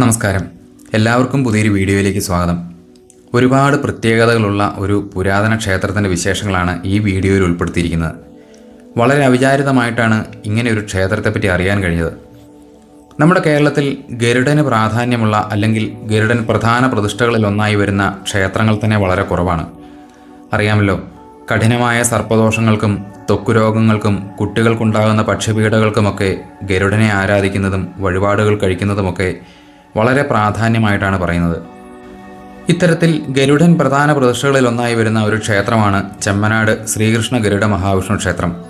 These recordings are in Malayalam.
നമസ്കാരം. എല്ലാവർക്കും പുതിയൊരു വീഡിയോയിലേക്ക് സ്വാഗതം. ഒരുപാട് പ്രത്യേകതകളുള്ള ഒരു പുരാതന ക്ഷേത്രത്തിന്റെ വിശേഷങ്ങളാണ് ഈ വീഡിയോയിൽ ഉൾപ്പെടുത്തിയിരിക്കുന്നത്. വളരെ അവിചാരിതമായിട്ടാണ് ഇങ്ങനെ ഒരു ക്ഷേത്രത്തെപ്പറ്റി അറിയാൻ കഴിഞ്ഞത്. നമ്മുടെ കേരളത്തിൽ ഗരുഡന് പ്രാധാന്യമുള്ള അല്ലെങ്കിൽ ഗരുഡൻ പ്രധാന പ്രതിഷ്ഠകളിൽ ഒന്നായി വരുന്ന ക്ഷേത്രങ്ങൾ തന്നെ വളരെ കുറവാണ്. അറിയാമല്ലോ കഠിനമായ സർപ്പദോഷങ്ങൾക്കും ത്വക്കുരോഗങ്ങൾക്കും കുട്ടികൾക്കുണ്ടാകുന്ന പക്ഷിപീഠകൾക്കുമൊക്കെ ഗരുഡനെ ആരാധിക്കുന്നതും വഴിപാടുകൾ കഴിക്കുന്നതുമൊക്കെ വളരെ പ്രാധാന്യമായിട്ടാണ് പറയുന്നത്. ഇത്തരത്തിൽ ഗരുഡൻ പ്രധാന പ്രതിഷ്ഠകളിലൊന്നായി വരുന്ന ഒരു ക്ഷേത്രമാണ് ചെമ്മനാട് ശ്രീകൃഷ്ണ ഗരുഡ മഹാവിഷ്ണു ക്ഷേത്രം.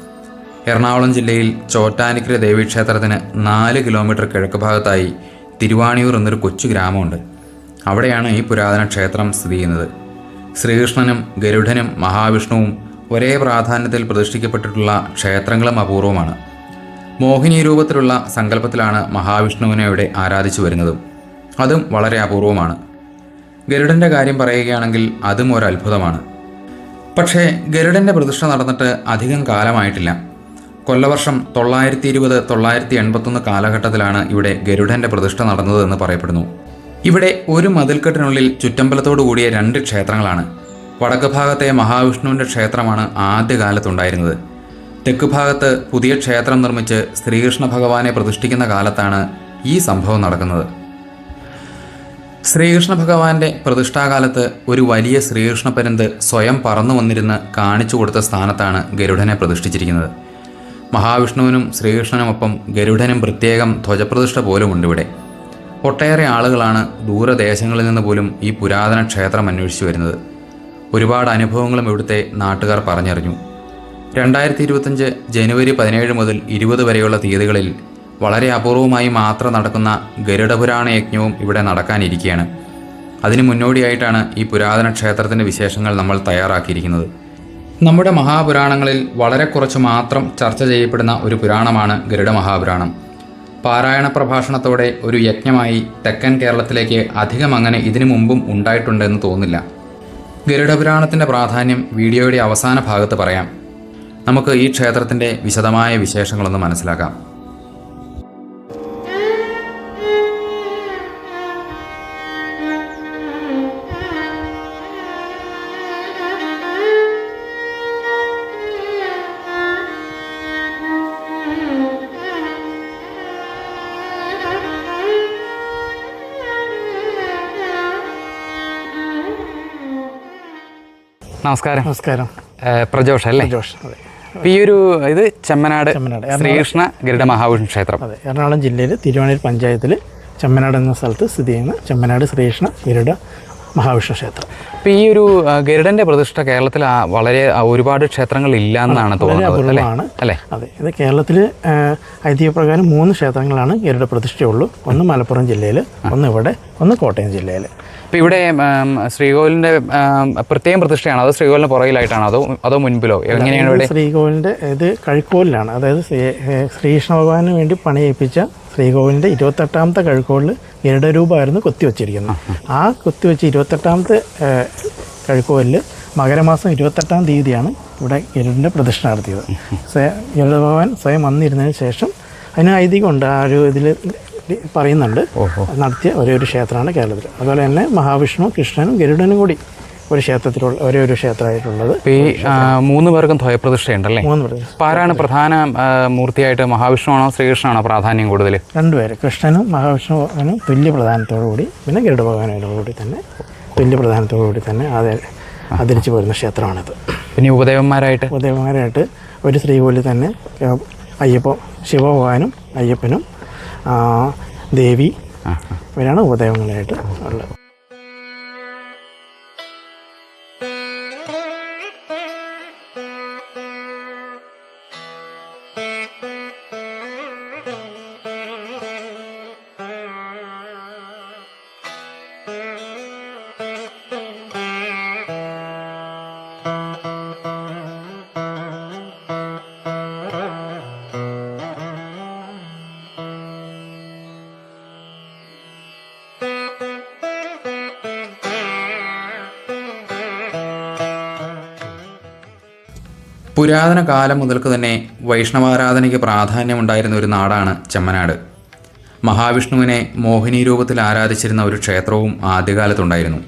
എറണാകുളം ജില്ലയിൽ ചോറ്റാനിക്കര ദേവീക്ഷേത്രത്തിന് നാല് കിലോമീറ്റർ കിഴക്ക് ഭാഗത്തായി തിരുവാണിയൂർ എന്നൊരു കൊച്ചു ഗ്രാമമുണ്ട്. അവിടെയാണ് ഈ പുരാതന ക്ഷേത്രം സ്ഥിതി ചെയ്യുന്നത്. ശ്രീകൃഷ്ണനും ഗരുഡനും മഹാവിഷ്ണുവും ഒരേ പ്രാധാന്യത്തിൽ പ്രതിഷ്ഠിക്കപ്പെട്ടിട്ടുള്ള ക്ഷേത്രങ്ങളും അപൂർവമാണ്. മോഹിനി രൂപത്തിലുള്ള സങ്കല്പത്തിലാണ് മഹാവിഷ്ണുവിനെ ഇവിടെ ആരാധിച്ചു വരുന്നതും. അതും വളരെ അപൂർവമാണ്. ഗരുഡന്റെ കാര്യം പറയുകയാണെങ്കിൽ അതും ഒരു അത്ഭുതമാണ് പക്ഷേ ഗരുഡന്റെ പ്രതിഷ്ഠ നടന്നിട്ട് അധികം കാലമായിട്ടില്ല. കൊല്ലവർഷം തൊള്ളായിരത്തി ഇരുപത് തൊള്ളായിരത്തി എൺപത്തൊന്ന് കാലഘട്ടത്തിലാണ് ഇവിടെ ഗരുഡന്റെ പ്രതിഷ്ഠ നടന്നതെന്ന് പറയപ്പെടുന്നു. ഇവിടെ ഒരു മതിൽക്കെട്ടിനുള്ളിൽ ചുറ്റമ്പലത്തോടു കൂടിയ രണ്ട് ക്ഷേത്രങ്ങളാണ്. വടക്ക് ഭാഗത്തെ മഹാവിഷ്ണുവിന്റെ ക്ഷേത്രമാണ് ആദ്യകാലത്തുണ്ടായിരുന്നത്. തെക്ക് ഭാഗത്ത് പുതിയ ക്ഷേത്രം നിർമ്മിച്ച് ശ്രീകൃഷ്ണ ഭഗവാനെ പ്രതിഷ്ഠിക്കുന്ന കാലത്താണ് ഈ സംഭവം നടക്കുന്നത്. ശ്രീകൃഷ്ണ ഭഗവാന്റെ പ്രതിഷ്ഠാകാലത്ത് ഒരു വലിയ ശ്രീകൃഷ്ണ പരന്ത് സ്വയം പറന്നു വന്നിരുന്ന് കാണിച്ചു കൊടുത്ത സ്ഥാനത്താണ് ഗരുഡനെ പ്രതിഷ്ഠിച്ചിരിക്കുന്നത്. മഹാവിഷ്ണുവിനും ശ്രീകൃഷ്ണനുമൊപ്പം ഗരുഡനും പ്രത്യേകം ധ്വജപ്രതിഷ്ഠ പോലുമുണ്ട് ഇവിടെ ഒട്ടേറെ ആളുകളാണ് ദൂരദേശങ്ങളിൽ നിന്ന് പോലും ഈ പുരാതന ക്ഷേത്രം അന്വേഷിച്ചു വരുന്നത്. ഒരുപാട് അനുഭവങ്ങളും ഇവിടുത്തെ നാട്ടുകാർ പറഞ്ഞറിഞ്ഞു. രണ്ടായിരത്തി ഇരുപത്തഞ്ച് ജനുവരി പതിനേഴ് മുതൽ ഇരുപത് വരെയുള്ള തീയതികളിൽ വളരെ അപൂർവമായി മാത്രം നടക്കുന്ന ഗരുഡപുരാണ യജ്ഞവും ഇവിടെ നടക്കാനിരിക്കുകയാണ് അതിന് മുന്നോടിയായിട്ടാണ് ഈ പുരാതന ക്ഷേത്രത്തിന്റെ വിശേഷങ്ങൾ നമ്മൾ തയ്യാറാക്കിയിരിക്കുന്നത്. നമ്മുടെ മഹാപുരാണങ്ങളിൽ വളരെ കുറച്ച് മാത്രം ചർച്ച ചെയ്യപ്പെടുന്ന ഒരു പുരാണമാണ് ഗരുഡ മഹാപുരാണം പാരായണ പ്രഭാഷണത്തോടെ ഒരു യജ്ഞമായി തെക്കൻ കേരളത്തിലേക്ക് അധികം അങ്ങനെ ഇതിനു മുമ്പും ഉണ്ടായിട്ടുണ്ടെന്ന് തോന്നില്ല ഗരുഡപുരാണത്തിന്റെ പ്രാധാന്യം വീഡിയോയുടെ അവസാന ഭാഗത്ത് പറയാം. നമുക്ക് ഈ ക്ഷേത്രത്തിന്റെ വിശദമായ വിശേഷങ്ങളൊന്ന് മനസ്സിലാക്കാം. നമസ്കാരം. നമസ്കാരം. പ്രജോഷ പ്രജോഷ് അല്ലേ? ജോഷ് അതെ. ഈ ഒരു ഇത് ചെമ്മനാട് ചെമ്മനാട്. ശ്രീകൃഷ്ണ ഗരുഡ മഹാവിഷ്ണു ക്ഷേത്രം. അതെ എറണാകുളം ജില്ലയിൽ തിരുവണ്ണൂർ പഞ്ചായത്തിൽ ചെമ്മനാട് എന്ന സ്ഥലത്ത് സ്ഥിതി ചെയ്യുന്ന ചെമ്മനാട് ശ്രീകൃഷ്ണ ഗരുഡ മഹാവിഷ്ണു ക്ഷേത്രം. അപ്പോൾ ഈ ഒരു ഗരുഡന്റെ പ്രതിഷ്ഠ കേരളത്തിൽ ആ, വളരെ ഒരുപാട് ക്ഷേത്രങ്ങൾ ഇല്ല എന്നാണ് തോന്നുന്നത് അല്ലേ? അതെ ഇത് കേരളത്തിൽ ഐതിഹ്യപ്രകാരം മൂന്ന് ക്ഷേത്രങ്ങളാണ് ഗരുഡ പ്രതിഷ്ഠയുള്ളൂ. ഒന്ന് മലപ്പുറം ജില്ലയിൽ ഒന്ന് ഇവിടെ ഒന്ന് കോട്ടയം ജില്ലയിൽ ഇപ്പൊ ഇവിടെ ശ്രീകോവിലിന്റെ പ്രത്യേകം പ്രതിഷ്ഠയാണ്. അതോ ശ്രീകോവിലിന് പുറകിലായിട്ടാണോ. അതോ അതോ മുൻപിലോ? എങ്ങനെയാണ് ഇവിടെ? ശ്രീകോവിലിന്റെ ഇത് കഴുക്കോലിലാണ്. അതായത് ശ്രീകൃഷ്ണ ഭഗവാന് വേണ്ടി പണിയേൽപ്പിച്ച ശ്രീകോവിലിന്റെ ഇരുപത്തെട്ടാമത്തെ കഴുക്കോലിൽ ഗരുഡരൂപമായിരുന്നു കൊത്തിവെച്ചിരിക്കുന്നത്. ആ കൊത്തിവെച്ച് ഇരുപത്തെട്ടാമത്തെ കഴുക്കോലിൽ മകരമാസം ഇരുപത്തെട്ടാം തീയതിയാണ് ഇവിടെ ഗരുഡിന്റെ പ്രതിഷ്ഠ നടത്തിയത്. സ്വയം ഗരുഡ ഭഗവാൻ സ്വയം വന്നിരുന്നതിന് ശേഷം അതിന് ഐതിഹ്യമുണ്ട്. ആ ഒരു ഇതിൽ പറയുന്നുണ്ട്. നടത്തിയ ഒരേ ഒരു ക്ഷേത്രമാണ് കേരളത്തിൽ. അതുപോലെ തന്നെ മഹാവിഷ്ണു കൃഷ്ണനും ഗരുഡനും കൂടി ഒരു ക്ഷേത്രത്തിലുള്ള ഒരേ ഒരു ക്ഷേത്രമായിട്ടുള്ളത് ഈ മൂന്ന് പേർക്കും ധ്വയപ്രതിഷ്ഠയുണ്ടല്ലേ മൂന്ന് പ്രതിഷ്ഠ ആരാണ് പ്രധാന മൂർത്തിയായിട്ട് മഹാവിഷ്ണു ആണോ ശ്രീകൃഷ്ണനാണോ പ്രാധാന്യം കൂടുതൽ? രണ്ടുപേര് കൃഷ്ണനും മഹാവിഷ്ണുവിനും തുല്യ പ്രധാനത്തോടു കൂടി പിന്നെ ഗരുഡ ഭഗവാനോട് കൂടി തന്നെ തുല്യ പ്രധാനത്തോടു കൂടി തന്നെ അത് ആദരിച്ചു പോരുന്ന ക്ഷേത്രമാണിത്. പിന്നെ ഉപദേവന്മാരായിട്ട്? ഉപദേവന്മാരായിട്ട് ഒരു സ്ത്രീ പോലെ തന്നെ അയ്യപ്പ ശിവഭഗവാനും അയ്യപ്പനും ദേവി ഇവരാണ് ഉപദേവങ്ങളായിട്ട് ഉള്ളത്. പുരാതന കാലം മുതൽക്ക് തന്നെ വൈഷ്ണവാരാധനയ്ക്ക് പ്രാധാന്യമുണ്ടായിരുന്ന ഒരു നാടാണ് ചെമ്മനാട്. മഹാവിഷ്ണുവിനെ മോഹിനി രൂപത്തിൽ ആരാധിച്ചിരുന്ന ഒരു ക്ഷേത്രവും ആദ്യകാലത്തുണ്ടായിരുന്നു.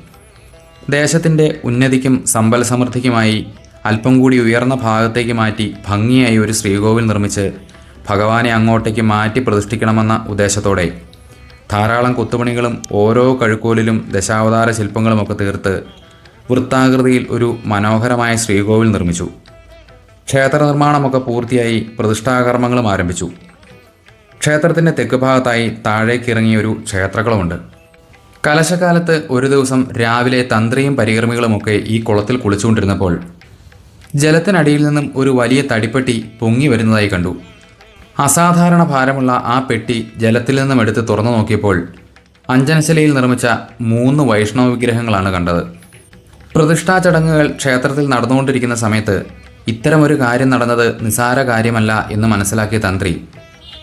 ദേശത്തിന്റെ ഉന്നതിക്കും സമ്പൽ സമൃദ്ധിക്കുമായി അല്പം കൂടി ഉയർന്ന ഭാഗത്തേക്ക് മാറ്റി ഭംഗിയായി ഒരു ശ്രീകോവിൽ നിർമ്മിച്ച് ഭഗവാനെ അങ്ങോട്ടേക്ക് മാറ്റി പ്രതിഷ്ഠിക്കണമെന്ന ഉദ്ദേശത്തോടെ ധാരാളം കൊത്തുപണികളും ഓരോ കഴുക്കോലിലും ദശാവതാര ശില്പങ്ങളുമൊക്കെ തീർത്ത് വൃത്താകൃതിയിൽ ഒരു മനോഹരമായ ശ്രീകോവിൽ നിർമ്മിച്ചു. ക്ഷേത്ര നിർമ്മാണമൊക്കെ പൂർത്തിയായി പ്രതിഷ്ഠാകർമ്മങ്ങളും ആരംഭിച്ചു. ക്ഷേത്രത്തിന്റെ തെക്ക് ഭാഗത്തായി താഴേക്കിറങ്ങിയ ഒരു കലശകാലത്ത് ഒരു ദിവസം രാവിലെ തന്ത്രിയും പരികർമ്മികളുമൊക്കെ ഈ കുളത്തിൽ കുളിച്ചുകൊണ്ടിരുന്നപ്പോൾ ജലത്തിനടിയിൽ നിന്നും ഒരു വലിയ തടിപ്പെട്ടി പൊങ്ങി വരുന്നതായി കണ്ടു. അസാധാരണ ഭാരമുള്ള ആ പെട്ടി ജലത്തിൽ നിന്നും എടുത്ത് തുറന്നു നോക്കിയപ്പോൾ അഞ്ജനശിലയിൽ നിർമ്മിച്ച മൂന്ന് വൈഷ്ണവ വിഗ്രഹങ്ങളാണ് കണ്ടത്. പ്രതിഷ്ഠാ ചടങ്ങുകൾ ക്ഷേത്രത്തിൽ നടന്നുകൊണ്ടിരിക്കുന്ന സമയത്ത് ഇത്തരമൊരു കാര്യം നടന്നത് നിസാര കാര്യമല്ല എന്ന് മനസ്സിലാക്കിയ തന്ത്രി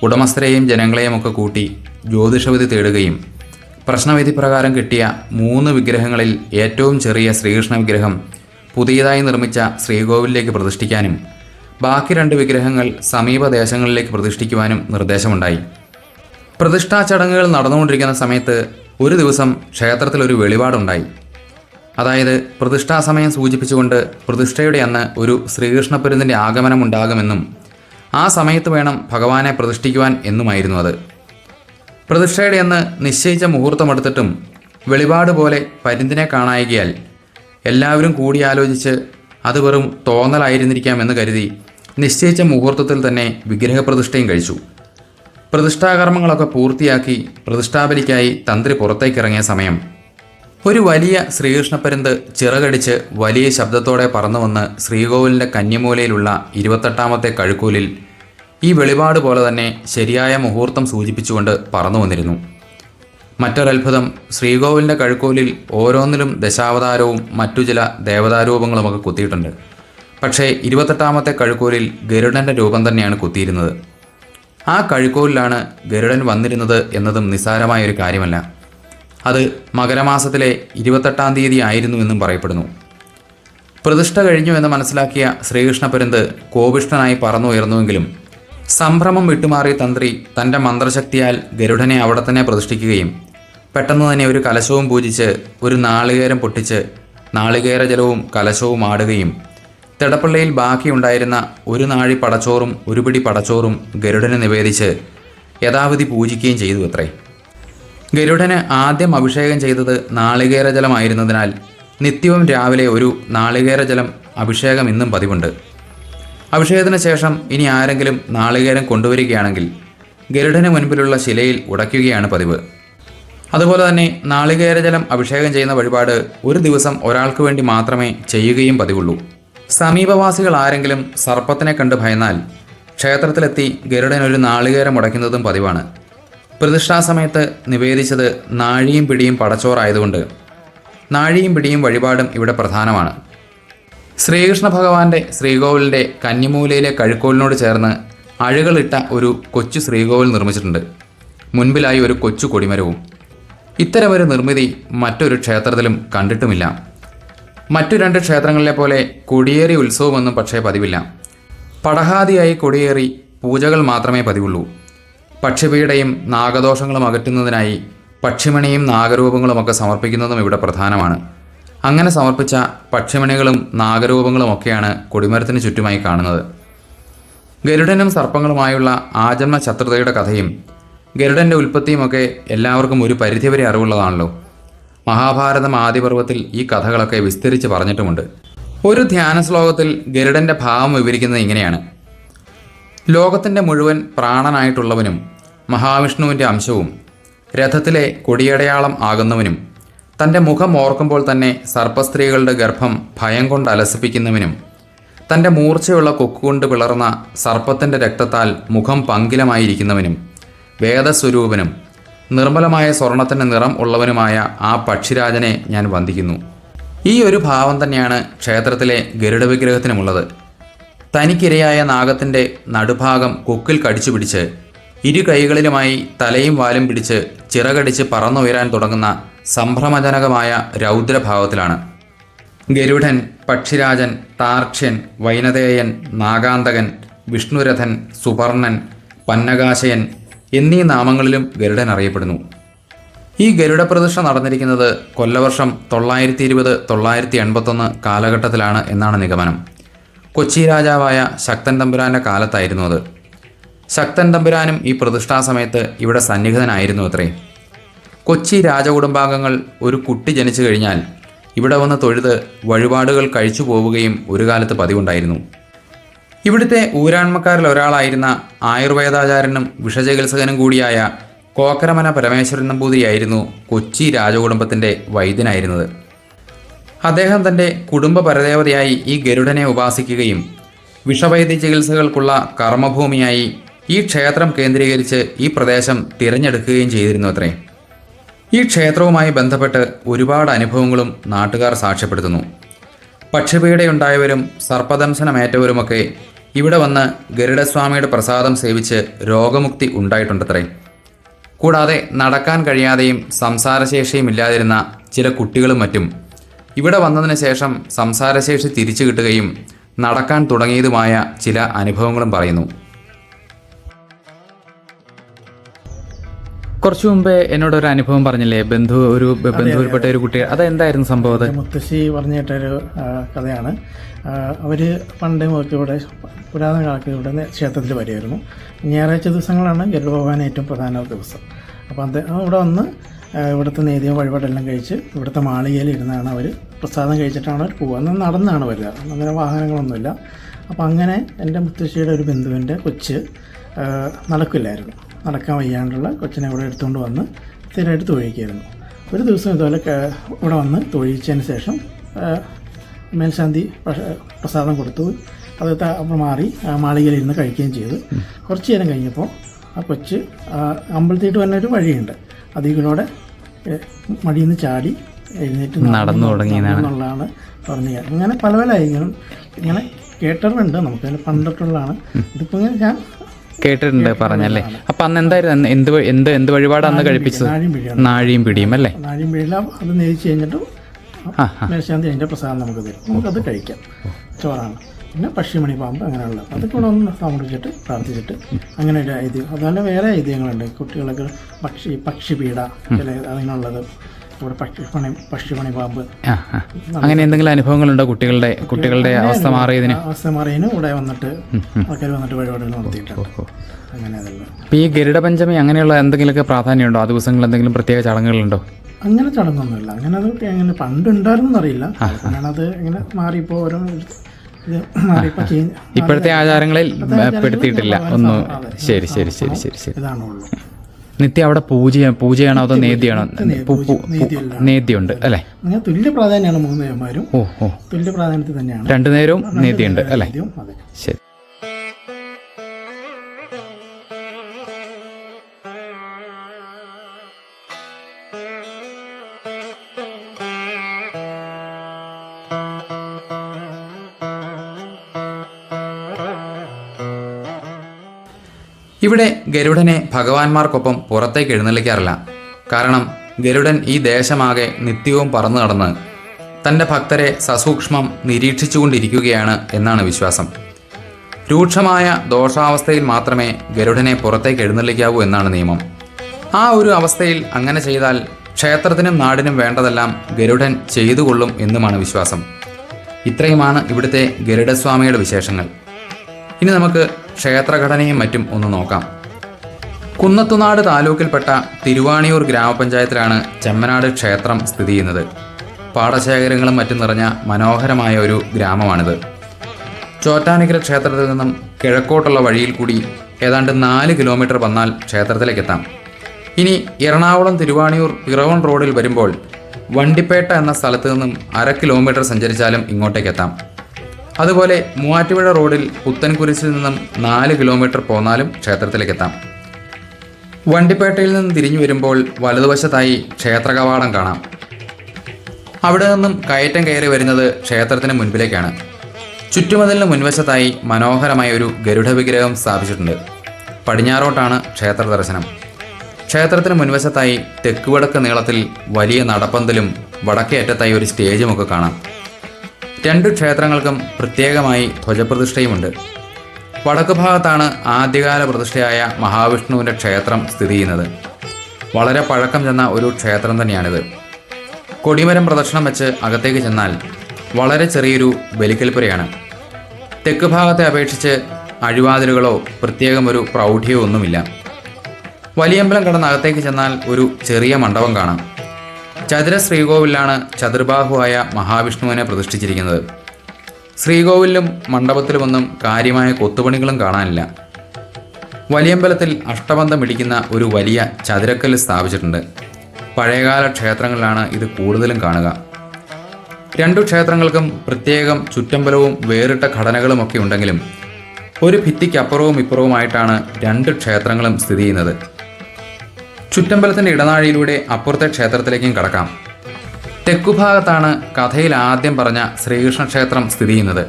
ഉടമസ്ഥരെയും ജനങ്ങളെയും ഒക്കെ കൂട്ടി ജ്യോതിഷവിധി തേടുകയും പ്രശ്നവിധി പ്രകാരം കിട്ടിയ മൂന്ന് വിഗ്രഹങ്ങളിൽ ഏറ്റവും ചെറിയ ശ്രീകൃഷ്ണ വിഗ്രഹം പുതിയതായി നിർമ്മിച്ച ശ്രീകോവിലേക്ക് പ്രതിഷ്ഠിക്കാനും ബാക്കി രണ്ട് വിഗ്രഹങ്ങൾ സമീപദേശങ്ങളിലേക്ക് പ്രതിഷ്ഠിക്കുവാനും നിർദ്ദേശമുണ്ടായി. പ്രതിഷ്ഠാ ചടങ്ങുകൾ നടന്നുകൊണ്ടിരിക്കുന്ന സമയത്ത് ഒരു ദിവസം ക്ഷേത്രത്തിൽ ഒരു വെളിപാടുണ്ടായി. അതായത് പ്രതിഷ്ഠാ സമയം സൂചിപ്പിച്ചുകൊണ്ട് പ്രതിഷ്ഠയുടെ അന്ന് ഒരു ശ്രീകൃഷ്ണപുരത്തിന്റെ ആഗമനം ഉണ്ടാകുമെന്നും ആ സമയത്ത് വേണം ഭഗവാനെ പ്രതിഷ്ഠിക്കുവാൻ എന്നുമായിരുന്നു അത്. പ്രതിഷ്ഠയുടെ അന്ന് നിശ്ചയിച്ച മുഹൂർത്തമെടുത്തിട്ടും വെളിപാട് പോലെ പരിന്തിനെ കാണായികയാൽ എല്ലാവരും കൂടിയാലോചിച്ച് അത് വെറും തോന്നലായിരുന്നിരിക്കാമെന്ന് കരുതി നിശ്ചയിച്ച മുഹൂർത്തത്തിൽ തന്നെ വിഗ്രഹപ്രതിഷ്ഠയും കഴിച്ചു. പ്രതിഷ്ഠാകർമ്മങ്ങളൊക്കെ പൂർത്തിയാക്കി പ്രതിഷ്ഠാബലിക്കായി തന്ത്രി പുറത്തേക്കിറങ്ങിയ സമയം. ഒരു വലിയ ശ്രീകൃഷ്ണപ്പരുന്ത് ചിറകടിച്ച് വലിയ ശബ്ദത്തോടെ പറന്നു വന്ന് ശ്രീകോവിലിന്റെ കന്യമൂലയിലുള്ള ഇരുപത്തെട്ടാമത്തെ കഴുക്കൂലിൽ ഈ വെളിപാട് പോലെ തന്നെ ശരിയായ മുഹൂർത്തം സൂചിപ്പിച്ചുകൊണ്ട് പറന്നു വന്നിരുന്നു. മറ്റൊരത്ഭുതം ശ്രീകോവിലിന്റെ കഴുക്കൂലിൽ ഓരോന്നിലും ദശാവതാരവും മറ്റു ചില ദേവതാരൂപങ്ങളുമൊക്കെ കുത്തിയിട്ടുണ്ട്. പക്ഷേ ഇരുപത്തെട്ടാമത്തെ കഴുക്കൂലിൽ ഗരുഡന്റെ രൂപം തന്നെയാണ് കുത്തിയിരുന്നത്. ആ കഴുക്കൂലിലാണ് ഗരുഡൻ വന്നിരുന്നത് എന്നതും നിസ്സാരമായൊരു കാര്യമല്ല. അത് മകരമാസത്തിലെ ഇരുപത്തെട്ടാം തീയതി ആയിരുന്നു എന്നും പറയപ്പെടുന്നു. പ്രതിഷ്ഠ കഴിഞ്ഞു എന്ന് മനസ്സിലാക്കിയ ശ്രീകൃഷ്ണപരുന്ത് കോപിഷ്ഠനായി പറന്നുയർന്നുവെങ്കിലും സംഭ്രമം വിട്ടുമാറിയ തന്ത്രി തന്റെ മന്ത്രശക്തിയാൽ ഗരുഡനെ അവിടെ തന്നെ പ്രതിഷ്ഠിക്കുകയും പെട്ടെന്ന് തന്നെ ഒരു കലശവും പൂജിച്ച് ഒരു നാളികേരം പൊട്ടിച്ച് നാളികേര ജലവും കലശവും ആടുകയും തിടപ്പള്ളിയിൽ ബാക്കിയുണ്ടായിരുന്ന ഒരു നാഴി പടച്ചോറും ഒരു പിടി പടച്ചോറും ഗരുഡന് നിവേദിച്ച് യഥാവിധി പൂജിക്കുകയും ചെയ്തു അത്രേ. ഗരുഡന് ആദ്യം അഭിഷേകം ചെയ്തത് നാളികേര ജലമായിരുന്നതിനാൽ നിത്യവും രാവിലെ ഒരു നാളികേര ജലം അഭിഷേകം ഇന്നും പതിവുണ്ട്. അഭിഷേകത്തിന് ശേഷം ഇനി ആരെങ്കിലും നാളികേരം കൊണ്ടുവരികയാണെങ്കിൽ ഗരുഡന് മുൻപിലുള്ള ശിലയിൽ ഉടയ്ക്കുകയാണ് പതിവ്. അതുപോലെ തന്നെ നാളികേരജലം അഭിഷേകം ചെയ്യുന്ന വഴിപാട് ഒരു ദിവസം ഒരാൾക്ക് വേണ്ടി മാത്രമേ ചെയ്യുകയും പതിവുള്ളൂ. സമീപവാസികൾ ആരെങ്കിലും സർപ്പത്തിനെ കണ്ട് ഭയന്നാൽ ക്ഷേത്രത്തിലെത്തി ഗരുഡൻ ഒരു നാളികേരം ഉടയ്ക്കുന്നതും പതിവാണ്. പ്രതിഷ്ഠാ സമയത്ത് നിവേദിച്ചത് നാഴിയും പിടിയും പടച്ചോറായതുകൊണ്ട് നാഴിയും പിടിയും വഴിപാടും ഇവിടെ പ്രധാനമാണ്. ശ്രീകൃഷ്ണ ഭഗവാന്റെ ശ്രീകോവിലിന്റെ കന്നിമൂലയിലെ കഴുക്കോലിനോട് ചേർന്ന് അഴുകളിട്ട ഒരു കൊച്ചു ശ്രീകോവിൽ നിർമ്മിച്ചിട്ടുണ്ട്. മുൻപിലായി ഒരു കൊച്ചു കൊടിമരവും. ഇത്തരമൊരു നിർമ്മിതി മറ്റൊരു ക്ഷേത്രത്തിലും കണ്ടിട്ടുമില്ല. മറ്റു രണ്ട് ക്ഷേത്രങ്ങളിലെ പോലെ കൊടിയേറി ഉത്സവമൊന്നും പക്ഷേ പതിവില്ല. പടഹാദിയായി കൊടിയേറി പൂജകൾ മാത്രമേ പതിവുള്ളൂ. പക്ഷിപീഡയും നാഗദോഷങ്ങളും അകറ്റുന്നതിനായി പക്ഷിമണിയും നാഗരൂപങ്ങളുമൊക്കെ സമർപ്പിക്കുന്നതും ഇവിടെ പ്രധാനമാണ്. അങ്ങനെ സമർപ്പിച്ച പക്ഷിമണികളും നാഗരൂപങ്ങളും ഒക്കെയാണ് കൊടിമരത്തിന് ചുറ്റുമായി കാണുന്നത്. ഗരുഡനും സർപ്പങ്ങളുമായുള്ള ആജന്മ ശത്രുതയുടെ കഥയും ഗരുഡന്റെ ഉൽപ്പത്തിയുമൊക്കെ എല്ലാവർക്കും ഒരു പരിധിവരെ അറിവുള്ളതാണല്ലോ. മഹാഭാരതം ആദിപർവത്തിൽ ഈ കഥകളൊക്കെ വിസ്തരിച്ച് പറഞ്ഞിട്ടുമുണ്ട്. ഒരു ധ്യാന ശ്ലോകത്തിൽ ഗരുഡന്റെ ഭാവം വിവരിക്കുന്നത് ഇങ്ങനെയാണ്. ലോകത്തിന്റെ മുഴുവൻ പ്രാണനായിട്ടുള്ളവനും മഹാവിഷ്ണുവിന്റെ അംശവും രഥത്തിലെ കൊടിയടയാളം ആകുന്നവനും തന്റെ മുഖം ഓർക്കുമ്പോൾ തന്നെ സർപ്പസ്ത്രീകളുടെ ഗർഭം ഭയം കൊണ്ട് അലസിപ്പിക്കുന്നവനും തന്റെ മൂർച്ചയുള്ള കൊക്കുകൊണ്ട് പിളർന്ന സർപ്പത്തിന്റെ രക്തത്താൽ മുഖം പങ്കിലമായിരിക്കുന്നവനും വേദസ്വരൂപനും നിർമ്മലമായ സ്വർണത്തിന്റെ നിറം ഉള്ളവനുമായ ആ പക്ഷിരാജനെ ഞാൻ വന്ദിക്കുന്നു. ഈ ഒരു ഭാവം തന്നെയാണ് ക്ഷേത്രത്തിലെ ഗരുഡ വിഗ്രഹത്തിനുമുള്ളത് തനിക്കിരയായ നാഗത്തിന്റെ നടുഭാഗം കൊക്കിൽ കടിച്ചു പിടിച്ച് ഇരു കൈകളിലുമായി തലയും വാലും പിടിച്ച് ചിറകടിച്ച് പറന്നുയരാൻ തുടങ്ങുന്ന സംഭ്രമജനകമായ രൗദ്രഭാവത്തിലാണ്. ഗരുഡൻ പക്ഷിരാജൻ താർക്ഷ്യൻ വൈനതേയൻ നാഗാന്തകൻ വിഷ്ണുരഥൻ സുപർണൻ പന്നകാശയൻ എന്നീ നാമങ്ങളിലും ഗരുഡൻ അറിയപ്പെടുന്നു. ഈ ഗരുഡ പ്രതിഷ്ഠ നടന്നിരിക്കുന്നത് കൊല്ലവർഷം തൊള്ളായിരത്തി ഇരുപത് തൊള്ളായിരത്തി എൺപത്തൊന്ന് കാലഘട്ടത്തിലാണ് എന്നാണ് നിഗമനം. കൊച്ചി രാജാവായ ശക്തൻ തമ്പുരാന്റെ കാലത്തായിരുന്നു അത്. ശക്തൻ തമ്പുരാനും ഈ പ്രതിഷ്ഠാ സമയത്ത് ഇവിടെ സന്നിഹിതനായിരുന്നു അത്രേ. കൊച്ചി രാജകുടുംബാംഗങ്ങൾ ഒരു കുട്ടി ജനിച്ചു കഴിഞ്ഞാൽ ഇവിടെ വന്ന് തൊഴുത് വഴിപാടുകൾ കഴിച്ചു പോവുകയും ഒരു കാലത്ത് പതിവുണ്ടായിരുന്നു. ഇവിടുത്തെ ഊരാൺമക്കാരിൽ ഒരാളായിരുന്ന ആയുർവേദാചാര്യനും വിഷചികിത്സകനും കൂടിയായ കോക്കരമന പരമേശ്വരൻ നമ്പൂതിരിയായിരുന്നു കൊച്ചി രാജകുടുംബത്തിന്റെ വൈദ്യനായിരുന്നത്. അദ്ദേഹം തന്റെ കുടുംബ പരദേവതയായി ഈ ഗരുഡനെ ഉപാസിക്കുകയും വിഷവൈദ്യ ചികിത്സകൾക്കുള്ള കർമ്മഭൂമിയായി ഈ ക്ഷേത്രം കേന്ദ്രീകരിച്ച് ഈ പ്രദേശം തിരഞ്ഞെടുക്കുകയും ചെയ്തിരുന്നു അത്രേ. ഈ ക്ഷേത്രവുമായി ബന്ധപ്പെട്ട് ഒരുപാട് അനുഭവങ്ങളും നാട്ടുകാർ സാക്ഷ്യപ്പെടുത്തുന്നു. പക്ഷിപീഡയുണ്ടായവരും സർപ്പദംശനമേറ്റവരുമൊക്കെ ഇവിടെ വന്ന് ഗരുഡസ്വാമിയുടെ പ്രസാദം സേവിച്ച് രോഗമുക്തി ഉണ്ടായിട്ടുണ്ടത്രേ. കൂടാതെ നടക്കാൻ കഴിയാതെയും സംസാരശേഷിയും ഇല്ലാതിരുന്ന ചില കുട്ടികളും മറ്റും ഇവിടെ വന്നതിന് ശേഷം സംസാരശേഷി തിരിച്ചു കിട്ടുകയും നടക്കാൻ തുടങ്ങിയതുമായ ചില അനുഭവങ്ങളും പറയുന്നു. കുറച്ചു മുമ്പേ എന്നോട് ഒരു അനുഭവം പറഞ്ഞില്ലേ? ബന്ധു ഒരു ബന്ധുവിൽപ്പെട്ട ഒരു കുട്ടി അതെന്തായിരുന്നു സംഭവം മുത്തശ്ശി പറഞ്ഞിട്ടൊരു കഥയാണ്. അവർ അവർ പണ്ട് മുതൽക്ക് ഇവിടെ പുരാതന കാലത്ത് ഇവിടെ ക്ഷേത്രത്തിൽ വരുമായിരുന്നു. ഞായറാഴ്ച ദിവസങ്ങളാണ് ഗരുഡഭഗവാൻ ഏറ്റവും പ്രധാന ദിവസം. അപ്പോൾ അത് ഇവിടെ വന്ന് ഇവിടുത്തെ നേദ്യം വഴിപാടെല്ലാം കഴിച്ച് ഇവിടുത്തെ മാളികയിൽ ഇരുന്നാണ് അവർ പ്രസാദം കഴിച്ചിട്ടാണ് അവർ പോകുക നടന്നാണ് വരിക. അങ്ങനെ വാഹനങ്ങളൊന്നുമില്ല. അപ്പോൾ അങ്ങനെ എന്റെ മുത്തശ്ശിയുടെ ഒരു ബന്ധുവിന്റെ കൊച്ച് നടക്കില്ലായിരുന്നു. നടക്കാൻ വയ്യാണ്ടുള്ള കൊച്ചിനെ ഇവിടെ എടുത്തുകൊണ്ട് വന്ന് സ്ഥിരമായിട്ട് തൊഴിക്കായിരുന്നു ഒരു ദിവസം ഇതുപോലെ ഇവിടെ വന്ന് തൊഴിച്ചതിന് ശേഷം മേൽശാന്തി പ്രസാദം കൊടുത്തു. അത് അപ്പോൾ മാറി മാളികയിൽ ഇരുന്ന് കഴിക്കുകയും ചെയ്തു. കുറച്ച് നേരം കഴിഞ്ഞപ്പോൾ ആ കൊച്ച് അമ്പലത്തിയിട്ട് തന്നെ ഒരു വഴിയുണ്ട്. അതിലൂടെ മടിയിൽ നിന്ന് ചാടി എഴുന്നേറ്റ് നടന്നു തുടങ്ങി എന്നുള്ളതാണ് പറഞ്ഞു അങ്ങനെ പല പല ഇങ്ങനെ ഇങ്ങനെ കേട്ടറിവുണ്ട് നമുക്ക് പണ്ടിട്ടുള്ളതാണ് ഇതിപ്പോൾ ഇങ്ങനെ ഞാൻ കേട്ടിട്ടുണ്ട് പറഞ്ഞല്ലേ? അപ്പൊ അന്ന് എന്തായിരുന്നു? എന്ത് എന്ത് എന്ത് വഴിപാടാണ് അന്ന് കഴിപ്പിച്ചത്? നാഴിയും പിടിയും അല്ലേ? നാഴിയും പിടിയില്ല അത് നേദിച്ച് കഴിഞ്ഞിട്ട് മേശാന്തി അതിന്റെ പ്രസാദം നമുക്ക് തരും. നമുക്കത് കഴിക്കാം. ചോറാണ്. പിന്നെ പക്ഷിമണി പാമ്പ് അങ്ങനെയുള്ള. അതൊക്കെ ഇവിടെ ഒന്ന് സമർപ്പിച്ചിട്ട് പ്രാർത്ഥിച്ചിട്ട് അങ്ങനെ ഒരു ഐതിഹ്യം അതുപോലെ വേറെ ഐതിഹ്യങ്ങളുണ്ട് കുട്ടികൾക്ക് പക്ഷി പക്ഷിപീഡ ചില അതിനുള്ളത്. ഇവിടെ പക്ഷിമണി പക്ഷിമണി പാമ്പ്. അങ്ങനെ എന്തെങ്കിലും അനുഭവങ്ങളുണ്ടോ കുട്ടികളുടെ കുട്ടികളുടെ അവസ്ഥ മാറിയതിന്? അവസ്ഥ മാറിയതിന് ഇവിടെ വന്നിട്ട് ആൾക്കാർ വന്നിട്ട് വഴിപാടുകൾ നടത്തിയിട്ടുണ്ട്. അങ്ങനെ അതല്ല. ഈ ഗരുഡപഞ്ചമി അങ്ങനെയുള്ള എന്തെങ്കിലുമൊക്കെ പ്രാധാന്യമുണ്ടോ? ആ ദിവസങ്ങളിൽ എന്തെങ്കിലും പ്രത്യേക ചടങ്ങുകളുണ്ടോ? അങ്ങനെ ചടങ്ങൊന്നുമില്ല. അങ്ങനെ അത് എങ്ങനെ പണ്ടുണ്ടായിരുന്നു എന്നറിയില്ല അങ്ങനെ അത് ഇങ്ങനെ മാറിയപ്പോൾ ഓരോ ഇപ്പോഴത്തെ ആചാരങ്ങളിൽ പെടുത്തിയിട്ടില്ല. ഒന്ന് ശരി ശരി ശരി ശരി ശരി. നിത്യം അവിടെ പൂജ പൂജയാണോ അതോ നേദ്യമാണോ നേദ്യുണ്ട് അല്ലേ? തുല്യ പ്രാധാന്യമാണ് മൂന്ന് ദേവന്മാരും ഓ ഓ തുല്യ പ്രാധാന്യത്തിൽ തന്നെയാണ്. രണ്ടു നേരവും നേദ്യുണ്ട് അല്ലേ? ശരി. ഇവിടെ ഗരുഡനെ ഭഗവാന്മാർക്കൊപ്പം പുറത്തേക്ക് എഴുന്നള്ളിക്കാറില്ല. കാരണം ഗരുഡൻ ഈ ദേശമാകെ നിത്യവും പറന്നു നടന്ന് തന്റെ ഭക്തരെ സസൂക്ഷ്മം നിരീക്ഷിച്ചുകൊണ്ടിരിക്കുകയാണ് എന്നാണ് വിശ്വാസം. രൂക്ഷമായ ദോഷാവസ്ഥയിൽ മാത്രമേ ഗരുഡനെ പുറത്തേക്ക് എഴുന്നള്ളിക്കാവൂ എന്നാണ് നിയമം. ആ ഒരു അവസ്ഥയിൽ അങ്ങനെ ചെയ്താൽ ക്ഷേത്രത്തിനും നാടിനും വേണ്ടതെല്ലാം ഗരുഡൻ ചെയ്തുകൊള്ളും എന്നുമാണ് വിശ്വാസം. ഇത്രയുമാണ് ഇവിടുത്തെ ഗരുഡസ്വാമിയുടെ വിശേഷങ്ങൾ. ഇനി നമുക്ക് ക്ഷേത്രഘടനയും മറ്റും ഒന്ന് നോക്കാം. കുന്നത്തുനാട് താലൂക്കിൽപ്പെട്ട തിരുവാണിയൂർ ഗ്രാമപഞ്ചായത്തിലാണ് ചെമ്മനാട് ക്ഷേത്രം സ്ഥിതി ചെയ്യുന്നത്. പാടശേഖരങ്ങളും മറ്റും നിറഞ്ഞ മനോഹരമായ ഒരു ഗ്രാമമാണിത്. ചോറ്റാനിക്കര ക്ഷേത്രത്തിൽ നിന്നും കിഴക്കോട്ടുള്ള വഴിയിൽ കൂടി ഏതാണ്ട് നാല് കിലോമീറ്റർ വന്നാൽ ക്ഷേത്രത്തിലേക്ക് എത്താം. ഇനി എറണാകുളം തിരുവാണിയൂർ ഇറവൺ റോഡിൽ വരുമ്പോൾ വണ്ടിപ്പേട്ട എന്ന സ്ഥലത്ത് നിന്നും അര കിലോമീറ്റർ സഞ്ചരിച്ചാലും ഇങ്ങോട്ടേക്കെത്താം അതുപോലെ മൂവാറ്റുപുഴ റോഡിൽ പുത്തൻകുരിശിൽ നിന്നും നാല് കിലോമീറ്റർ പോന്നാലും ക്ഷേത്രത്തിലേക്ക് എത്താം വണ്ടിപ്പേട്ടയിൽ നിന്ന് തിരിഞ്ഞു വരുമ്പോൾ വലതുവശത്തായി ക്ഷേത്ര കവാടം കാണാം. അവിടെ നിന്നും കയറ്റം കയറി വരുന്നത് ക്ഷേത്രത്തിന് മുൻപിലേക്കാണ്. ചുറ്റുമതിലിന് മുൻവശത്തായി മനോഹരമായ ഒരു ഗരുഡ വിഗ്രഹം സ്ഥാപിച്ചിട്ടുണ്ട്. പടിഞ്ഞാറോട്ടാണ് ക്ഷേത്ര ദർശനം. ക്ഷേത്രത്തിന് മുൻവശത്തായി തെക്കുവടക്ക് നീളത്തിൽ വലിയ നടപ്പന്തലും വടക്കേ അറ്റത്തായി ഒരു സ്റ്റേജുമൊക്കെ കാണാം. രണ്ട് ക്ഷേത്രങ്ങൾക്കും പ്രത്യേകമായി ധ്വജപ്രതിഷ്ഠയുമുണ്ട്. വടക്ക് ഭാഗത്താണ് ആദ്യകാല പ്രതിഷ്ഠയായ മഹാവിഷ്ണുവിന്റെ ക്ഷേത്രം സ്ഥിതി ചെയ്യുന്നത്. വളരെ പഴക്കം ചെന്ന ഒരു ക്ഷേത്രം തന്നെയാണിത്. കൊടിമരം പ്രദക്ഷിണം വെച്ച് അകത്തേക്ക് ചെന്നാൽ വളരെ ചെറിയൊരു ബലിക്കൽപ്പുരയാണ്. തെക്ക് ഭാഗത്തെ അപേക്ഷിച്ച് അഴിവാതിലുകളോ പ്രത്യേകം ഒരു പ്രൗഢിയോ ഒന്നുമില്ല വലിയമ്പലം കടന്ന് അകത്തേക്ക് ചെന്നാൽ ഒരു ചെറിയ മണ്ഡപം കാണാം. ചതുര ശ്രീകോവിലാണ് ചതുർബാഹുവായ മഹാവിഷ്ണുവിനെ പ്രതിഷ്ഠിച്ചിരിക്കുന്നത്. ശ്രീകോവിലും മണ്ഡപത്തിലുമൊന്നും കാര്യമായ കൊത്തുപണികളും കാണാനില്ല. വലിയമ്പലത്തിൽ അഷ്ടബന്ധം ഇടിക്കുന്ന ഒരു വലിയ ചതുരക്കല്ല് സ്ഥാപിച്ചിട്ടുണ്ട്. പഴയകാല ക്ഷേത്രങ്ങളിലാണ് ഇത് കൂടുതലും കാണുക. രണ്ടു ക്ഷേത്രങ്ങൾക്കും പ്രത്യേകം ചുറ്റമ്പലവും വേറിട്ട ഘടനകളുമൊക്കെ ഉണ്ടെങ്കിലും ഒരു ഭിത്തിക്കപ്പുറവും ഇപ്പുറവുമായിട്ടാണ് രണ്ട് ക്ഷേത്രങ്ങളും സ്ഥിതി ചെയ്യുന്നത്. ചുറ്റമ്പലത്തിന്റെ ഇടനാഴിയിലൂടെ അപ്പുറത്തെ ക്ഷേത്രത്തിലേക്കും കടക്കാം. തെക്കുഭാഗത്താണ് കഥയിൽ ആദ്യം പറഞ്ഞ ശ്രീകൃഷ്ണ ക്ഷേത്രം സ്ഥിതി ചെയ്യുന്നത്.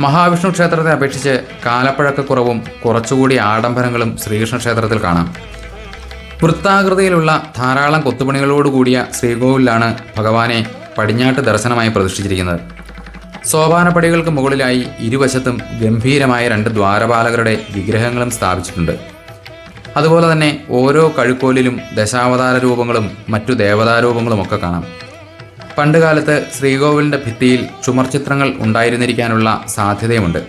മഹാവിഷ്ണു ക്ഷേത്രത്തെ അപേക്ഷിച്ച് കാലപ്പഴക്കക്കുറവും കുറച്ചുകൂടി ആഡംബരങ്ങളും ശ്രീകൃഷ്ണ ക്ഷേത്രത്തിൽ കാണാം. വൃത്താകൃതിയിലുള്ള ധാരാളം കൊത്തുപണികളോടുകൂടിയ ശ്രീകോവിലാണ് ഭഗവാനെ പടിഞ്ഞാട്ട് ദർശനമായി പ്രതിഷ്ഠിച്ചിരിക്കുന്നത്. സോപാനപ്പടികൾക്ക് മുകളിലായി ഇരുവശത്തും ഗംഭീരമായ രണ്ട് ദ്വാരപാലകരുടെ വിഗ്രഹങ്ങളും സ്ഥാപിച്ചിട്ടുണ്ട്. അതുപോലെ തന്നെ ഓരോ കഴുക്കോലിലും ദശാവതാര രൂപങ്ങളും മറ്റു ദേവതാരൂപങ്ങളും ഒക്കെ കാണാം. പണ്ടുകാലത്ത് ശ്രീകോവിലിന്റെ ഭിത്തിയിൽ ചുമർചിത്രങ്ങൾ ഉണ്ടായിരുന്നിരിക്കാനുള്ള സാധ്യതയുമുണ്ട്.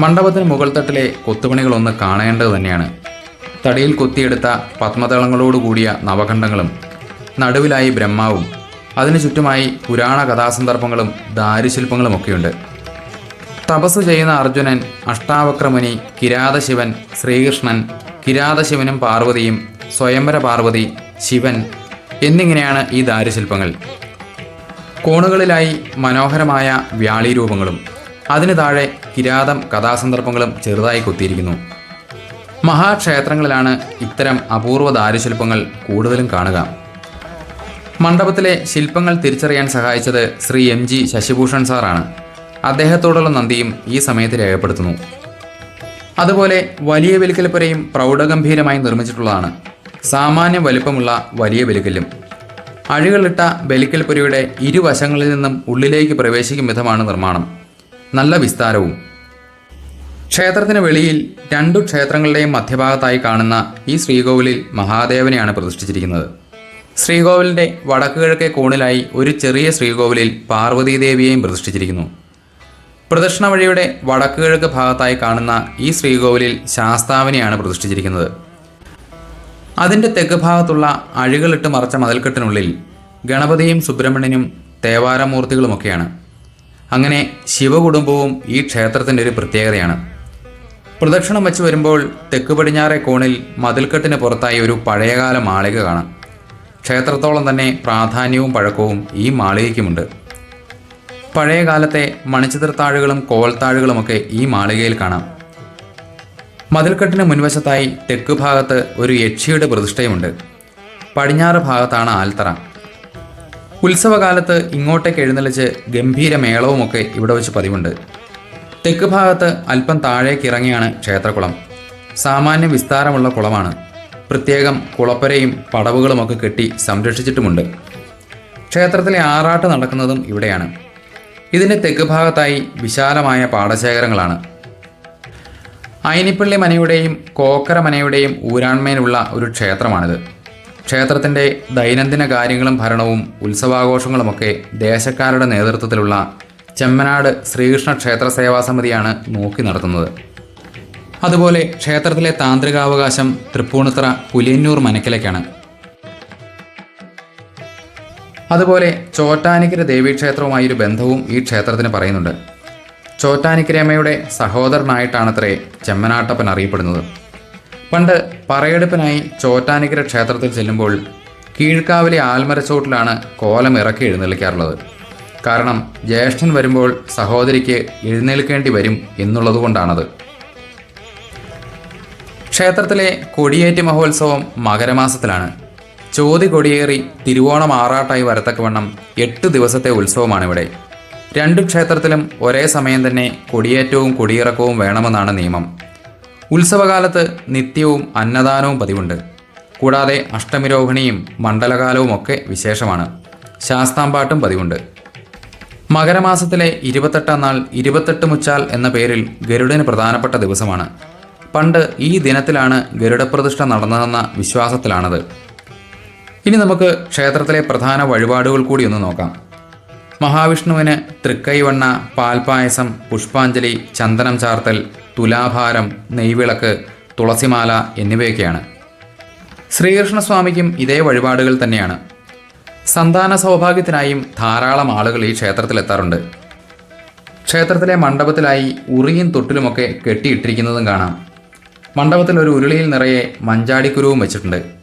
മണ്ഡപത്തിന് മുകൾ തട്ടിലെ കൊത്തുപണികളൊന്ന് കാണേണ്ടത് തന്നെയാണ്. തടിയിൽ കൊത്തിയെടുത്ത പത്മതളങ്ങളോടുകൂടിയ നവഖണ്ഡങ്ങളും നടുവിലായി ബ്രഹ്മാവും അതിനു ചുറ്റുമായി പുരാണ കഥാസന്ദർഭങ്ങളും ദാരുശില്പങ്ങളുമൊക്കെയുണ്ട്. തപസ് ചെയ്യുന്ന അർജുനൻ അഷ്ടാവക്രമുനി കിരാതശിവൻ ശ്രീകൃഷ്ണൻ കിരാതശിവനും പാർവതിയും സ്വയംവര പാർവതി ശിവൻ എന്നിങ്ങനെയാണ് ഈ ദാരുശില്പങ്ങൾ. കോണുകളിലായി മനോഹരമായ വ്യാളി രൂപങ്ങളും അതിനു താഴെ കിരാതം കഥാസന്ദർഭങ്ങളും ചെറുതായി കൊത്തിയിരിക്കുന്നു. മഹാക്ഷേത്രങ്ങളിലാണ് ഇത്തരം അപൂർവ ദാരുശില്പങ്ങൾ കൂടുതലും കാണുക. മണ്ഡപത്തിലെ ശില്പങ്ങൾ തിരിച്ചറിയാൻ സഹായിച്ചത് ശ്രീ എം ജി ശശിഭൂഷൺ സാറാണ്. അദ്ദേഹത്തോടുള്ള നന്ദിയും ഈ സമയത്ത് രേഖപ്പെടുത്തുന്നു. അതുപോലെ വലിയ വിലക്കൽപ്പുരയും പ്രൗഢഗംഭീരമായി നിർമ്മിച്ചിട്ടുള്ളതാണ്. സാമാന്യ വലിപ്പമുള്ള വലിയ ബലിക്കല്ലും അഴികളിട്ട ബലിക്കൽപുരയുടെ ഇരുവശങ്ങളിൽ നിന്നും ഉള്ളിലേക്ക് പ്രവേശിക്കും വിധമാണ് നിർമ്മാണം. നല്ല വിസ്താരവും. ക്ഷേത്രത്തിന് വെളിയിൽ രണ്ടു ക്ഷേത്രങ്ങളുടെയും മധ്യഭാഗത്തായി കാണുന്ന ഈ ശ്രീകോവിലിൽ മഹാദേവനെയാണ് പ്രതിഷ്ഠിച്ചിരിക്കുന്നത്. ശ്രീകോവിലിന്റെ വടക്കുകിഴക്കേ കോണിലായി ഒരു ചെറിയ ശ്രീകോവിലിൽ പാർവതീദേവിയെയും പ്രതിഷ്ഠിച്ചിരിക്കുന്നു. പ്രദക്ഷിണ വഴിയുടെ വടക്ക് കിഴക്ക് ഭാഗത്തായി കാണുന്ന ഈ ശ്രീകോവിലിൽ ശാസ്താവിനെയാണ് പ്രതിഷ്ഠിച്ചിരിക്കുന്നത്. അതിന്റെ തെക്ക് ഭാഗത്തുള്ള അഴികളിട്ട് മറച്ച മതിൽക്കെട്ടിനുള്ളിൽ ഗണപതിയും സുബ്രഹ്മണ്യനും തേവാരമൂർത്തികളുമൊക്കെയാണ്. അങ്ങനെ ശിവകുടുംബവും ഈ ക്ഷേത്രത്തിന്റെ ഒരു പ്രത്യേകതയാണ്. പ്രദക്ഷിണം വെച്ച് വരുമ്പോൾ തെക്ക് പടിഞ്ഞാറെ കോണിൽ മതിൽക്കെട്ടിന് പുറത്തായി ഒരു പഴയകാല മാളിക കാണാം. ക്ഷേത്രത്തോളം തന്നെ പ്രാധാന്യവും പഴക്കവും ഈ മാളികയ്ക്കുമുണ്ട്. പഴയ കാലത്തെ മണിച്ചിത്രത്താഴുകളും കോവൽത്താഴുകളുമൊക്കെ ഈ മാളികയിൽ കാണാം. മതിൽക്കെട്ടിന് മുൻവശത്തായി തെക്ക് ഭാഗത്ത് ഒരു യക്ഷിയുടെ പ്രതിഷ്ഠയുമുണ്ട്. പടിഞ്ഞാറ് ഭാഗത്താണ് ആൽത്തറ. ഉത്സവകാലത്ത് ഇങ്ങോട്ടേക്ക് എഴുന്നള്ളിച്ച് ഗംഭീര മേളവുമൊക്കെ ഇവിടെ വെച്ച് പതിവുണ്ട്. തെക്ക് ഭാഗത്ത് അല്പം താഴേക്ക് ഇറങ്ങിയാണ് ക്ഷേത്രകുളം. സാമാന്യ വിസ്താരമുള്ള കുളമാണ്. പ്രത്യേകം കുളപ്പരയും പടവുകളുമൊക്കെ കെട്ടി സംരക്ഷിച്ചിട്ടുമുണ്ട്. ക്ഷേത്രത്തിലെ ആറാട്ട് നടക്കുന്നതും ഇവിടെയാണ്. ഇതിന്റെ തെക്ക് ഭാഗത്തായി വിശാലമായ പാടശേഖരങ്ങളാണ്. അയനിപ്പള്ളി മനയുടെയും കോക്കര മനയുടെയും ഊരാൺമേലുള്ള ഒരു ക്ഷേത്രമാണിത്. ക്ഷേത്രത്തിന്റെ ദൈനംദിന കാര്യങ്ങളും ഭരണവും ഉത്സവാഘോഷങ്ങളുമൊക്കെ ദേശക്കാരുടെ നേതൃത്വത്തിലുള്ള ചെമ്മനാട് ശ്രീകൃഷ്ണ ക്ഷേത്ര സേവാ സമിതിയാണ് നോക്കി നടത്തുന്നത്. അതുപോലെ ക്ഷേത്രത്തിലെ താന്ത്രികാവകാശം തൃപ്പൂണിത്തറ പുലിയന്നൂർ മനക്കിലേക്കാണ് അതുപോലെ ചോറ്റാനിക്കര ദേവീക്ഷേത്രവുമായി ഒരു ബന്ധവും ഈ ക്ഷേത്രത്തിന് പറയുന്നുണ്ട്. ചോറ്റാനിക്കരമ്മയുടെ സഹോദരനായിട്ടാണത്രേ ചെമ്മനാട്ടപ്പൻ അറിയപ്പെടുന്നത്. പണ്ട് പറയെടുപ്പിനായി ചോറ്റാനിക്കര ക്ഷേത്രത്തിൽ ചെല്ലുമ്പോൾ കീഴ്ക്കാവിലെ ആൽമരച്ചോട്ടിലാണ് കോലം ഇറക്കി എഴുന്നള്ളിക്കാറുള്ളത്. കാരണം ജ്യേഷ്ഠൻ വരുമ്പോൾ സഹോദരിക്ക് എഴുന്നേൽക്കേണ്ടി വരും എന്നുള്ളതുകൊണ്ടാണത്. ക്ഷേത്രത്തിലെ കൊടിയേറ്റ് മഹോത്സവം മകരമാസത്തിലാണ്. ചോതി കൊടിയേറി തിരുവോണം ആറാട്ടായി വരത്തക്കവണ്ണം എട്ട് ദിവസത്തെ ഉത്സവമാണ് ഇവിടെ രണ്ടു ക്ഷേത്രത്തിലും ഒരേ സമയം തന്നെ കൊടിയേറ്റവും കൊടിയിറക്കവും വേണമെന്നാണ് നിയമം. ഉത്സവകാലത്ത് നിത്യവും അന്നദാനവും പതിവുണ്ട്. കൂടാതെ അഷ്ടമിരോഹിണിയും മണ്ഡലകാലവും ഒക്കെ വിശേഷമാണ്. ശാസ്താംപാട്ടും പതിവുണ്ട്. മകരമാസത്തിലെ ഇരുപത്തെട്ടാം നാൾ ഇരുപത്തെട്ട് മുച്ചാൽ എന്ന പേരിൽ ഗരുഡന് പ്രധാനപ്പെട്ട ദിവസമാണ്. പണ്ട് ഈ ദിനത്തിലാണ് ഗരുഡപ്രതിഷ്ഠ നടന്നതെന്ന വിശ്വാസത്തിലാണത്. ഇനി നമുക്ക് ക്ഷേത്രത്തിലെ പ്രധാന വഴിപാടുകൾ കൂടി ഒന്ന് നോക്കാം. മഹാവിഷ്ണുവിന് തൃക്കൈവണ്ണ പാൽപായസം പുഷ്പാഞ്ജലി ചന്ദനം ചാർത്തൽ തുലാഭാരം നെയ്വിളക്ക് തുളസിമാല എന്നിവയൊക്കെയാണ്. ശ്രീകൃഷ്ണസ്വാമിക്കും ഇതേ വഴിപാടുകൾ തന്നെയാണ്. സന്താന സൗഭാഗ്യത്തിനായും ധാരാളം ആളുകൾ ഈ ക്ഷേത്രത്തിലെത്താറുണ്ട്. ക്ഷേത്രത്തിലെ മണ്ഡപത്തിലായി ഉറിയും തൊട്ടിലുമൊക്കെ കെട്ടിയിട്ടിരിക്കുന്നതും കാണാം. മണ്ഡപത്തിൽ ഒരു ഉരുളിയിൽ നിറയെ മഞ്ചാടിക്കുരുവും വെച്ചിട്ടുണ്ട്.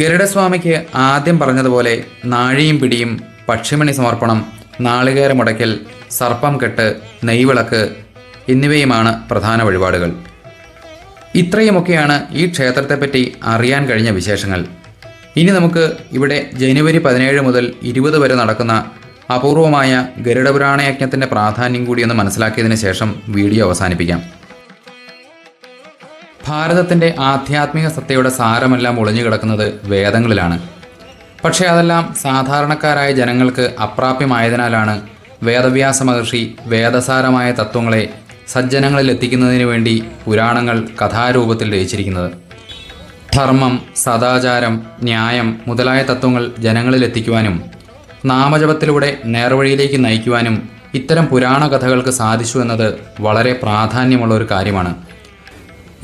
ഗരുഡസ്വാമിക്ക് ആദ്യം പറഞ്ഞതുപോലെ നാഴിയും പിടിയും പക്ഷിമണി സമർപ്പണം നാളികേര മുടക്കൽ സർപ്പം കെട്ട് നെയ്വിളക്ക് എന്നിവയുമാണ് പ്രധാന വഴിപാടുകൾ. ഇത്രയുമൊക്കെയാണ് ഈ ക്ഷേത്രത്തെപ്പറ്റി അറിയാൻ കഴിഞ്ഞ വിശേഷങ്ങൾ. ഇനി നമുക്ക് ഇവിടെ ജനുവരി പതിനേഴ് മുതൽ ഇരുപത് വരെ നടക്കുന്ന അപൂർവമായ ഗരുഡപുരാണയജ്ഞത്തിന്റെ പ്രാധാന്യം കൂടിയൊന്ന് മനസ്സിലാക്കിയതിന് ശേഷം വീഡിയോ അവസാനിപ്പിക്കാം. ഭാരതത്തിന്റെ ആധ്യാത്മിക സത്തയുടെ സാരമെല്ലാം ഒളിഞ്ഞു കിടക്കുന്നത് വേദങ്ങളിലാണ്. പക്ഷേ അതെല്ലാം സാധാരണക്കാരായ ജനങ്ങൾക്ക് അപ്രാപ്യമായതിനാലാണ് വേദവ്യാസ മഹർഷി വേദസാരമായ തത്വങ്ങളെ സജ്ജനങ്ങളിൽ എത്തിക്കുന്നതിന് വേണ്ടി പുരാണങ്ങൾ കഥാരൂപത്തിൽ രചിച്ചിരിക്കുന്നത്. ധർമ്മം സദാചാരം ന്യായം മുതലായ തത്വങ്ങൾ ജനങ്ങളിൽ എത്തിക്കുവാനും നാമജപത്തിലൂടെ നേർവഴിയിലേക്ക് നയിക്കുവാനും ഇത്തരം പുരാണ കഥകൾക്ക് സാധിച്ചു എന്നത് വളരെ പ്രാധാന്യമുള്ള ഒരു കാര്യമാണ്.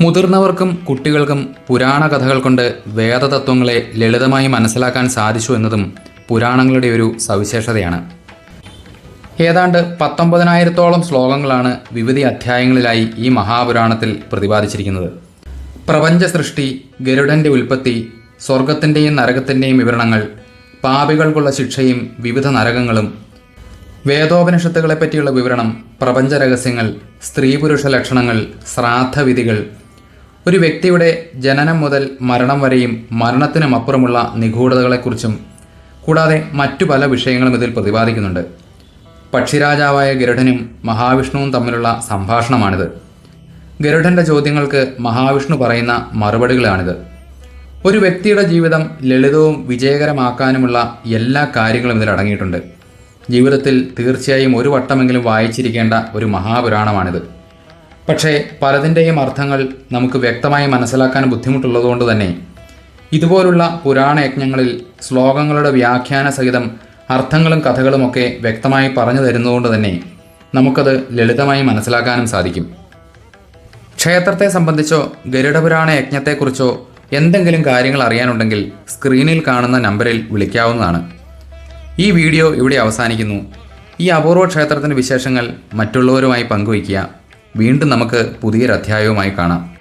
മുതിർന്നവർക്കും കുട്ടികൾക്കും പുരാണ കഥകൾ കൊണ്ട് വേദതത്വങ്ങളെ ലളിതമായി മനസ്സിലാക്കാൻ സാധിച്ചു എന്നതും പുരാണങ്ങളുടെ ഒരു സവിശേഷതയാണ്. ഏതാണ്ട് പത്തൊമ്പതിനായിരത്തോളം ശ്ലോകങ്ങളാണ് വിവിധ അധ്യായങ്ങളിലായി ഈ മഹാപുരാണത്തിൽ പ്രതിപാദിച്ചിരിക്കുന്നത്. പ്രപഞ്ച സൃഷ്ടി ഗരുഡന്റെ ഉൽപ്പത്തി സ്വർഗത്തിന്റെയും നരകത്തിന്റെയും വിവരണങ്ങൾ പാപികൾക്കുള്ള ശിക്ഷയും വിവിധ നരകങ്ങളും വേദോപനിഷത്തുകളെപ്പറ്റിയുള്ള വിവരണം പ്രപഞ്ച രഹസ്യങ്ങൾ സ്ത്രീ പുരുഷ ലക്ഷണങ്ങൾ ശ്രാദ്ധവിധികൾ ഒരു വ്യക്തിയുടെ ജനനം മുതൽ മരണം വരെയും മരണത്തിനും അപ്പുറമുള്ള നിഗൂഢതകളെക്കുറിച്ചും കൂടാതെ മറ്റു പല വിഷയങ്ങളും ഇതിൽ പ്രതിപാദിക്കുന്നുണ്ട്. പക്ഷിരാജാവായ ഗരുഡനും മഹാവിഷ്ണുവും തമ്മിലുള്ള സംഭാഷണമാണിത്. ഗരുഡന്റെ ചോദ്യങ്ങൾക്ക് മഹാവിഷ്ണു പറയുന്ന മറുപടികളാണിത്. ഒരു വ്യക്തിയുടെ ജീവിതം ലളിതവും വിജയകരമാക്കാനുമുള്ള എല്ലാ കാര്യങ്ങളും ഇതിൽ അടങ്ങിയിട്ടുണ്ട്. ജീവിതത്തിൽ തീർച്ചയായും ഒരു വട്ടമെങ്കിലും വായിച്ചിരിക്കേണ്ട ഒരു മഹാപുരാണമാണിത്. പക്ഷേ പലതിന്റെയും അർത്ഥങ്ങൾ നമുക്ക് വ്യക്തമായി മനസ്സിലാക്കാൻ ബുദ്ധിമുട്ടുള്ളതുകൊണ്ട് തന്നെ. ഇതുപോലുള്ള പുരാണ യജ്ഞങ്ങളിൽ ശ്ലോകങ്ങളുടെ വ്യാഖ്യാന സഹിതം അർത്ഥങ്ങളും കഥകളുമൊക്കെ വ്യക്തമായി പറഞ്ഞു തരുന്നതുകൊണ്ട് തന്നെ നമുക്കത് ലളിതമായി മനസ്സിലാക്കാനും സാധിക്കും. ക്ഷേത്രത്തെ സംബന്ധിച്ചോ ഗരുഡപുരാണ യജ്ഞത്തെക്കുറിച്ചോ എന്തെങ്കിലും കാര്യങ്ങൾ അറിയാനുണ്ടെങ്കിൽ സ്ക്രീനിൽ കാണുന്ന നമ്പറിൽ വിളിക്കാവുന്നതാണ്. ഈ വീഡിയോ ഇവിടെ അവസാനിക്കുന്നു. ഈ അപൂർവ ക്ഷേത്രത്തിന്റെ വിശേഷങ്ങൾ മറ്റുള്ളവരുമായി പങ്കുവയ്ക്കുക. വീണ്ടും നമുക്ക് പുതിയൊരു അധ്യായവുമായി കാണാം.